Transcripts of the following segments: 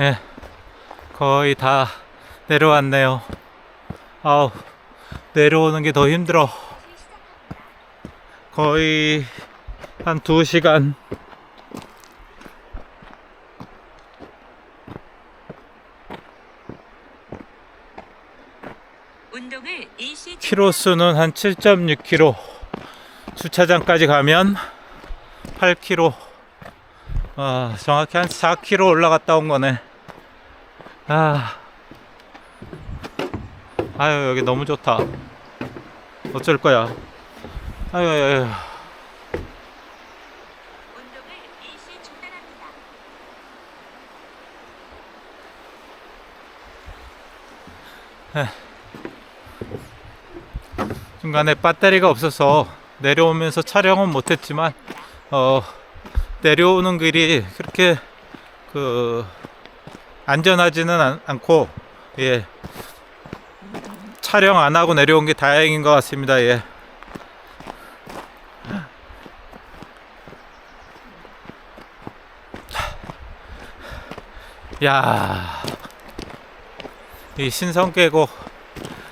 예, 거의 다 내려왔네요. 아우, 내려오는 게 더 힘들어. 거의 한 2시간. 운동을 일시 키로수는 한 7.6km. 주차장까지 가면 8km. 아, 정확히 한 4km 올라갔다 온 거네. 아. 아유, 여기 너무 좋다. 어쩔 거야. 아유, 아유, 아유. 중간에 배터리가 없어서 내려오면서 촬영은 못했지만 어 내려오는 길이 그렇게 그 안전하지는 않, 않고 예 촬영 안 하고 내려온 게 다행인 것 같습니다 예. 야, 이 신성 계곡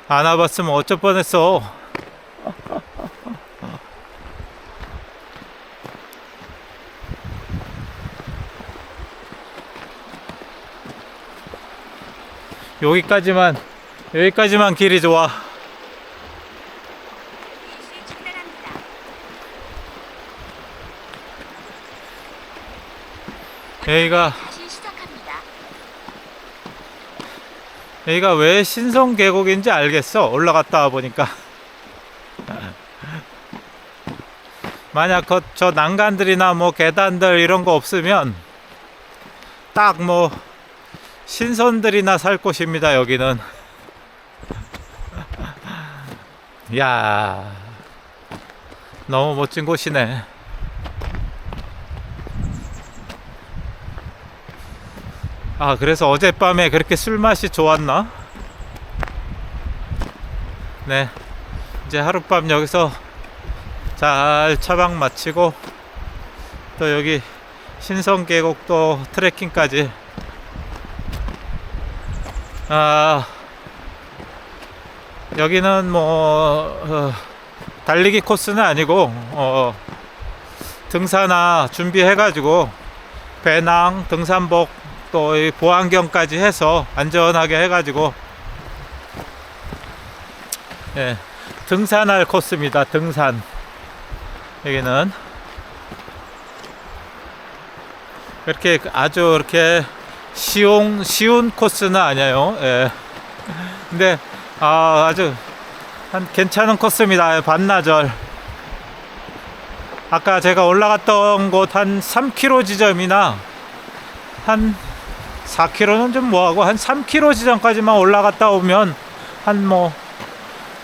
안 와봤으면 어쩔 뻔했어. 여기까지만 여기까지만 길이 좋아. 여기가. 여기가 왜 신성 계곡인지 알겠어. 올라갔다 와 보니까. 만약 그, 저 난간들이나 뭐 계단들 이런 거 없으면 딱뭐 신선들이나 살 곳입니다. 여기는. 야 너무 멋진 곳이네. 아, 그래서 어젯밤에 그렇게 술 맛이 좋았나? 네. 이제 하룻밤 여기서 잘 처방 마치고 또 여기 신성 계곡도 트레킹까지 아 여기는 뭐 어, 달리기 코스는 아니고 어, 등산화 준비해 가지고 배낭 등산복 또이 보안경까지 해서 안전하게 해가지고 예, 등산할 코스입니다. 등산 여기는 그렇게 아주 이렇게 쉬운 쉬운 코스는 아니에요. 예. 근데 아, 아주 한 괜찮은 코스입니다. 반나절. 아까 제가 올라갔던 곳 한 3km 지점이나 한 4km는 좀 뭐하고 한 3km 지점까지만 올라갔다 오면 한 뭐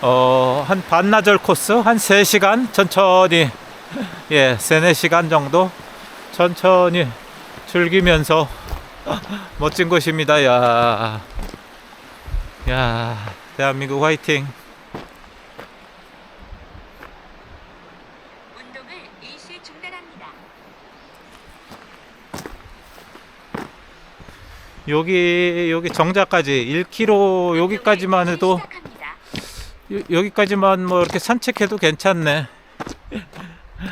어, 한 반나절 코스 한 3시간 천천히 예, 3, 4시간 정도 천천히 즐기면서 멋진 곳입니다. 야. 야, 대한민국 화이팅. 운동을 일시 중단합니다. 여기 여기 정자까지 1km 여기까지만 해도 시작합니다. 여, 여기까지만 뭐 이렇게 산책해도 괜찮네.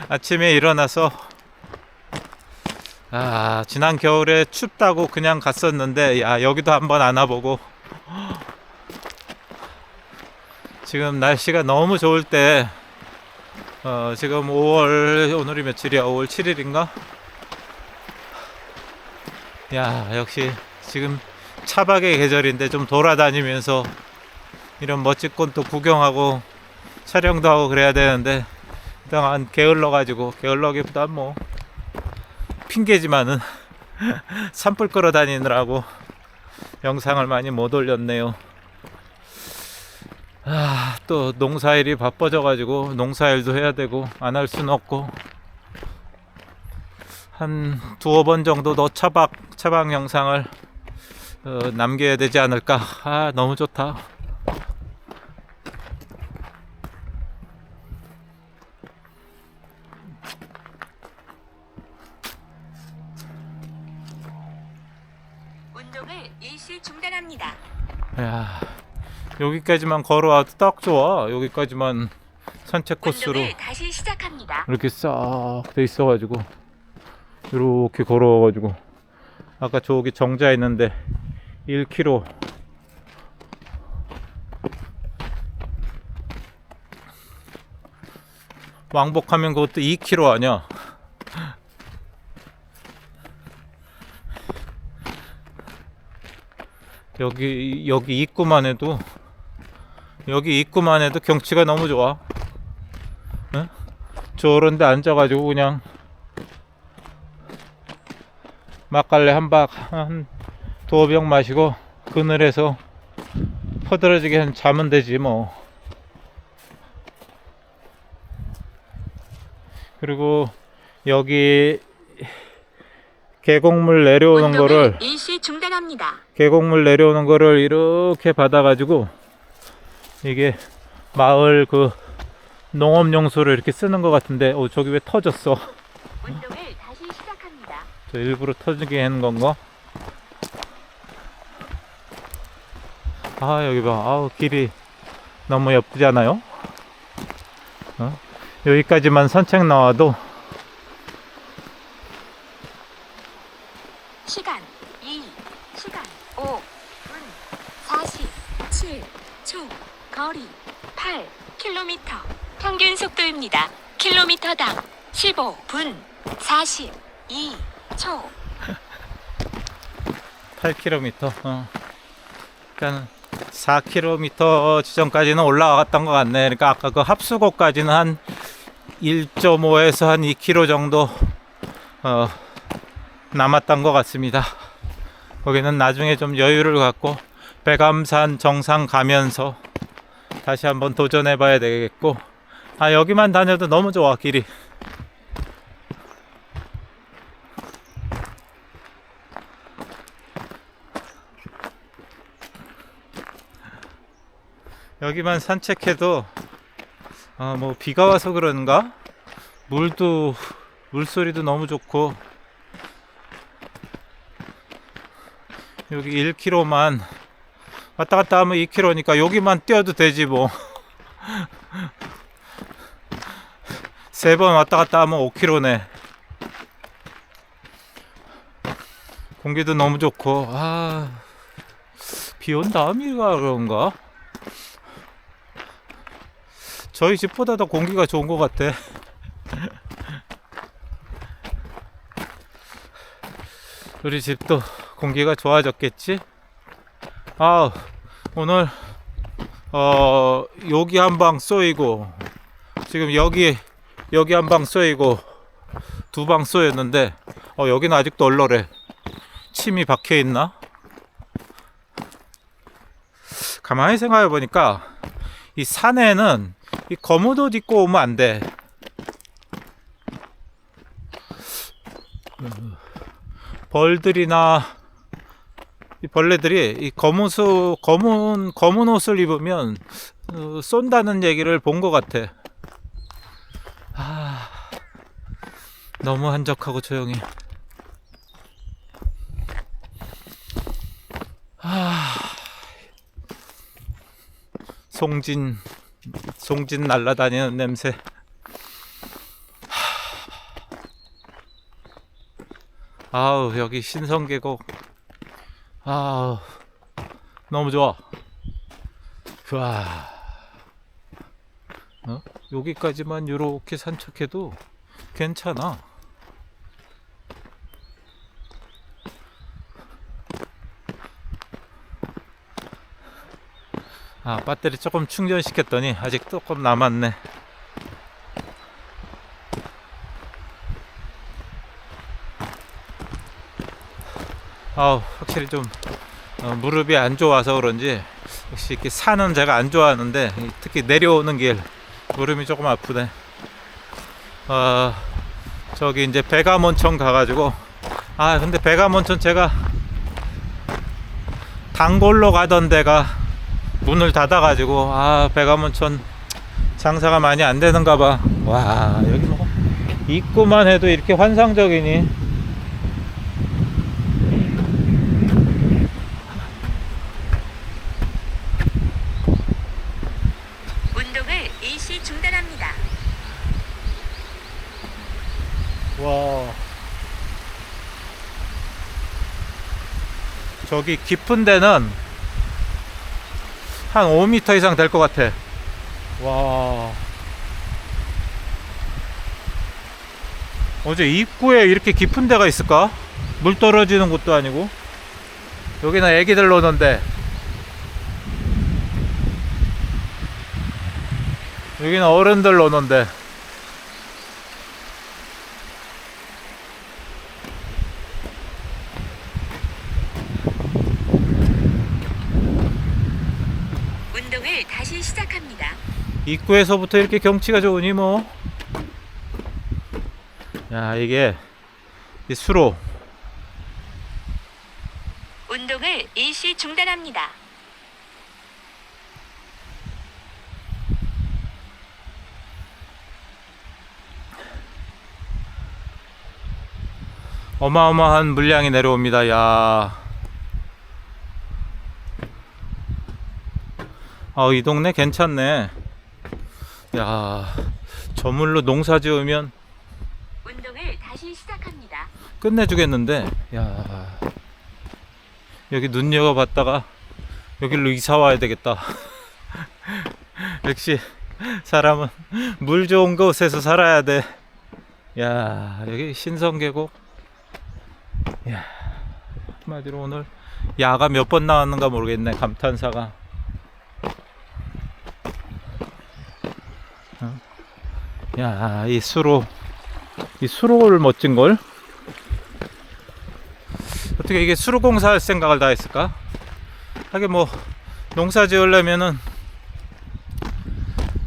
아침에 일어나서 아 지난 겨울에 춥다고 그냥 갔었는데 야 여기도 한번 안아보고. 지금 날씨가 너무 좋을 때 어, 지금 5월 오늘이 며칠이야? 5월 7일인가? 야 역시 지금 차박의 계절인데 좀 돌아다니면서 이런 멋진 곳도 구경하고 촬영도 하고 그래야 되는데 일단 게을러 가지고 게을러기보다 뭐 핑계지만은 산불 끌어 다니느라고 영상을 많이 못 올렸네요. 아, 또 농사일이 바빠져 가지고 농사일도 해야 되고 안할 수는 없고 한 두어 번 정도 더 차박 차박 영상을 어, 남겨야 되지 않을까. 아, 너무 좋다. 여기까지만 걸어와도 딱 좋아. 여기까지만 산책 코스로. 다시 시작합니다. 이렇게 싹 돼 있어가지고 이렇게 걸어와가지고. 아까 저기 정자 있는데 1km 왕복하면 그것도 2km 아니야? 여기 여기 입구만 해도 여기 입구만 해도 경치가 너무 좋아 응? 저런 데 앉아가지고 그냥 막걸리 한박한 두어 병 마시고 그늘에서 퍼들어지게 한 자면 되지 뭐 그리고 여기 계곡물 내려오는 거를. 계곡물 내려오는 거를 이렇게 받아가지고 이게 마을 그 농업용수로 이렇게 쓰는 것 같은데 어 저기 왜 터졌어 운동을 다시 시작합니다. 저 일부러 터지게 하는 건가? 아 여기 봐 아우 길이 너무 예쁘지 않아요? 어? 여기까지만 산책 나와도 시간 2, 시간 5, 분 47, 초, 거리 8, 킬로미터. 평균 속도입니다. 킬로미터당 15분 42, 초. 8km 어. 그러니까 4km 지점까지는 올라갔던 것 같네 그러니까 아까 그 합수고까지는 한 1.5에서 한 2km 정도 어, 남았던 것 같습니다 거기는 나중에 좀 여유를 갖고 백암산 정상 가면서 다시 한번 도전해 봐야 되겠고. 아 여기만 다녀도 너무 좋아 길이. 여기만 산책해도 아 뭐 비가 와서 그런가? 물도 물소리도 너무 좋고. 여기 1km만 왔다 갔다 하면 2km니까 여기만 뛰어도 되지 뭐 세 번 왔다 갔다 하면 5km네 공기도 너무 좋고 아 비 온 다음이가 그런가 저희 집보다 더 공기가 좋은 것 같아. 우리 집도 공기가 좋아졌겠지? 아, 오늘, 어, 여기 한 방 쏘이고, 지금 여기, 여기 한 방 쏘이고, 두 방 쏘였는데, 어, 여기는 아직도 얼얼해. 침이 박혀 있나? 가만히 생각해 보니까, 이 산에는 이 검은 옷 입고 오면 안 돼. 벌들이나 이 벌레들이 이 검은 수 검은 검은 옷을 입으면 어, 쏜다는 얘기를 본 것 같아. 아, 너무 한적하고 조용해. 아, 송진 송진 날라다니는 냄새. 아우 여기 신성계곡. 아우 너무 좋아. 와. 어? 여기까지만 이렇게 산책해도 괜찮아. 아 배터리 조금 충전시켰더니 아직 조금 남았네 아우 확실히 좀 어, 무릎이 안 좋아서 그런지 역시 이렇게 산은 제가 안 좋아하는데 이 특히 내려오는 길 무릎이 조금 아프네. 어 저기 이제 백암원천 가가지고 아 근데 백암원천 제가 단골로 가던 데가 문을 닫아가지고 아 백암원천 장사가 많이 안 되는가 봐 와 여기 뭐 입구만 해도 이렇게 환상적이니 저기 깊은 데는 한 5m 이상 될 것 같아. 와. 어제 입구에 이렇게 깊은 데가 있을까? 물 떨어지는 곳도 아니고. 여기는 애기들 노는데. 여기는 어른들 노는데. 운동을 다시 시작합니다. 입구에서부터 이렇게 경치가 좋으니 뭐. 야, 이게 이 수로 운동을 일시 중단합니다. 어마어마한 물량이 내려옵니다. 야. 아, 이 동네 괜찮네. 야, 저물로 농사 지으면 운동을 다시 시작합니다. 끝내주겠는데. 야. 여기 눈여겨봤다가 여기로 이사 와야 되겠다. 역시 사람은 물 좋은 곳에서 살아야 돼. 야, 여기 신성계곡. 야, 한마디로 오늘 야가 몇 번 나왔는가 모르겠네. 감탄사가. 야, 이 수로, 이 수로를 멋진 걸. 어떻게 이게 수로 공사할 생각을 다 했을까? 하긴 뭐 농사 지으려면은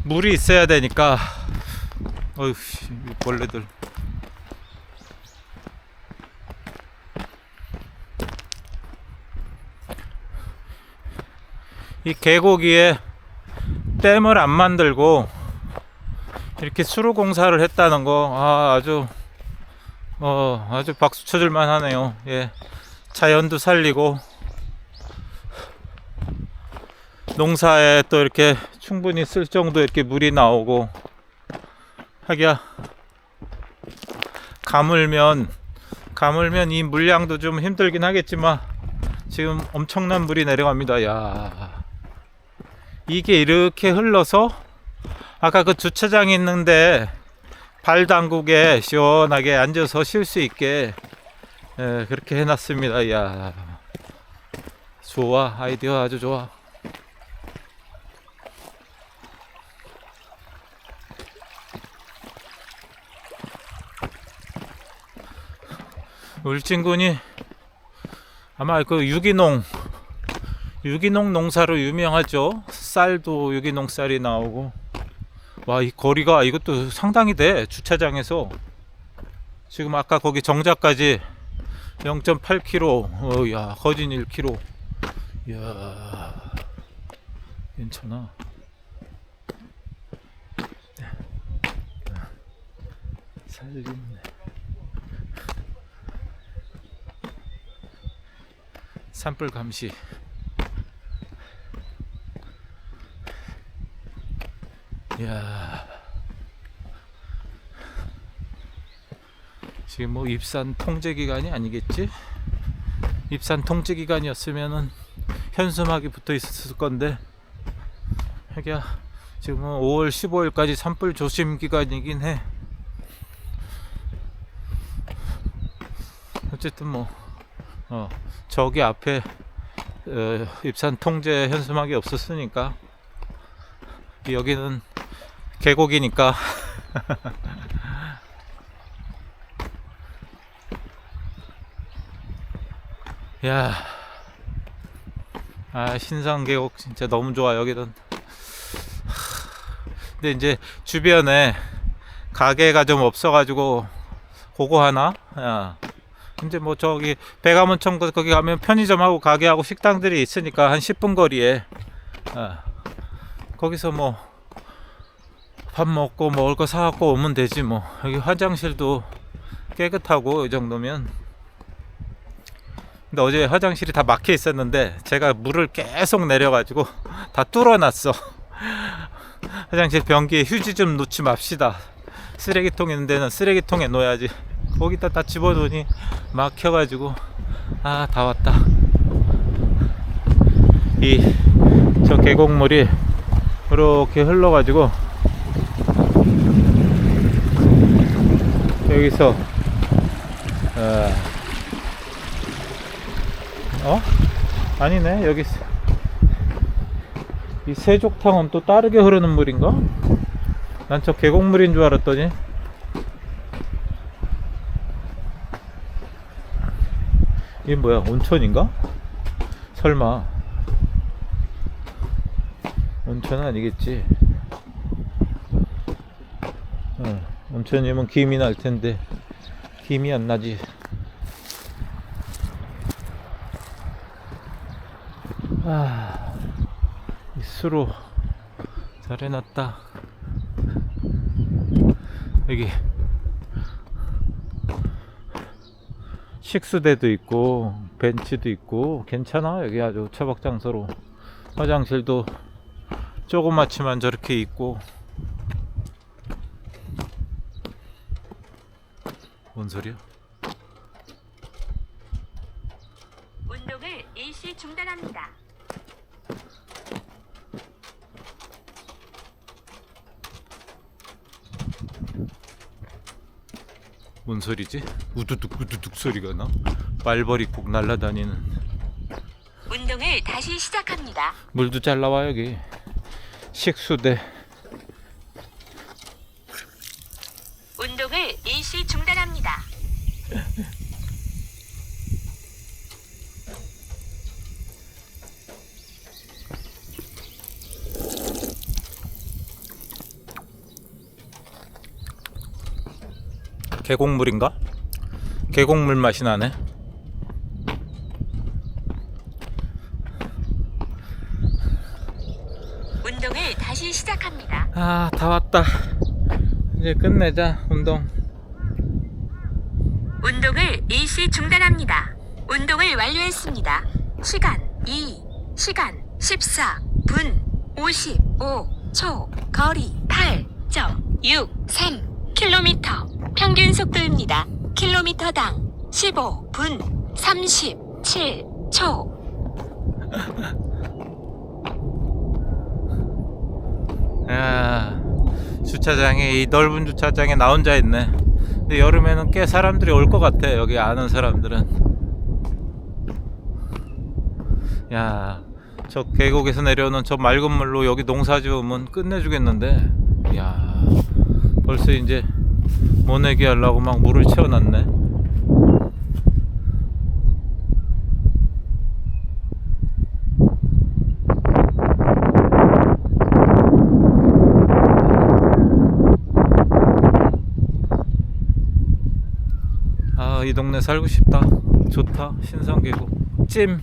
물이 있어야 되니까 어휴 벌레들 이 계곡 위에 댐을 안 만들고 이렇게 수로 공사를 했다는 거 아, 아주 어 아주 박수 쳐줄 만하네요. 예. 자연도 살리고 농사에 또 이렇게 충분히 쓸 정도 이렇게 물이 나오고 하기야 가물면 가물면 이 물량도 좀 힘들긴 하겠지만 지금 엄청난 물이 내려갑니다. 야 이게 이렇게 흘러서 아까 그 주차장 있는데 발 담그게 시원하게 앉아서 쉴 수 있게 예, 그렇게 해놨습니다. 야 좋아 아이디어 아주 좋아. 울진군이 아마 그 유기농 유기농 농사로 유명하죠. 쌀도 유기농 쌀이 나오고 와 이 거리가 이것도 상당히 돼 주차장에서. 지금 아까 거기 정자까지 0.8km 어야 거진 1km 이야 괜찮아. 살림네. 산불 감시 이야 지금 뭐 입산 통제 기간이 아니겠지? 입산 통제 기간이었으면은 현수막이 붙어 있었을 건데 하기야 지금 5월 15일까지 산불 조심 기간이긴 해. 어쨌든 뭐 어, 저기 앞에 어, 입산 통제 현수막이 없었으니까 여기는 계곡이니까 야, 아 신상 계곡 진짜 너무 좋아 여기는. 근데 이제 주변에 가게가 좀 없어가지고 그거 하나. 야, 이제 뭐 저기 백암원청 거- 거기 가면 편의점하고 가게하고 식당들이 있으니까 한 10분 거리에. 아, 거기서 뭐 밥 먹고 먹을 거 사갖고 오면 되지 뭐. 여기 화장실도 깨끗하고 이 정도면. 근데 어제 화장실이 다 막혀 있었는데 제가 물을 계속 내려가지고 다 뚫어놨어. 화장실 변기에 휴지 좀 놓지 맙시다. 쓰레기통 있는 데는 쓰레기통에 놓아야지. 거기다 다 집어넣으니 막혀가지고 아 다 왔다. 이 저 계곡물이 이렇게 흘러가지고 여기서 어, 어? 아니네 여기 세- 이 세족탕은 또 다르게 흐르는 물인가? 난 저 계곡물인 줄 알았더니 이게 뭐야 온천인가? 설마 온천은 아니겠지 어, 온천이면 김이 날 텐데 김이 안 나지. 아, 이 수로 잘 해놨다. 여기 식수대도 있고 벤치도 있고 괜찮아? 여기 아주 처박 장소로 화장실도 조그맣지만 저렇게 있고 뭔 소리야? 운동을 일시 중단합니다. 뭔 소리지? 우두둑 우두둑 소리가 나? 말벌이 꼭 날아다니는 운동을 다시 시작합니다. 물도 잘 나와 여기 식수대 운동을 일시 중단합니다. 계곡물인가? 계곡물 맛이 나네 운동을 다시 시작합니다. 아 다 왔다 이제 끝내자 운동 운동을 일시 중단합니다. 운동을 완료했습니다. 시간 2, 시간 14, 분 55, 초, 거리 8.63 킬로미터 평균 속도입니다. 킬로미터당 15분 37초 야 주차장에 이 넓은 주차장에 나 혼자 있네. 근데 여름에는 꽤 사람들이 올 것 같아 여기 아는 사람들은. 야 저 계곡에서 내려오는 저 맑은 물로 여기 농사 지으면 끝내주겠는데? 야 벌써 이제 모내기 하려고 막 물을 채워놨네 아 이 동네 살고 싶다. 좋다. 신성계곡 찜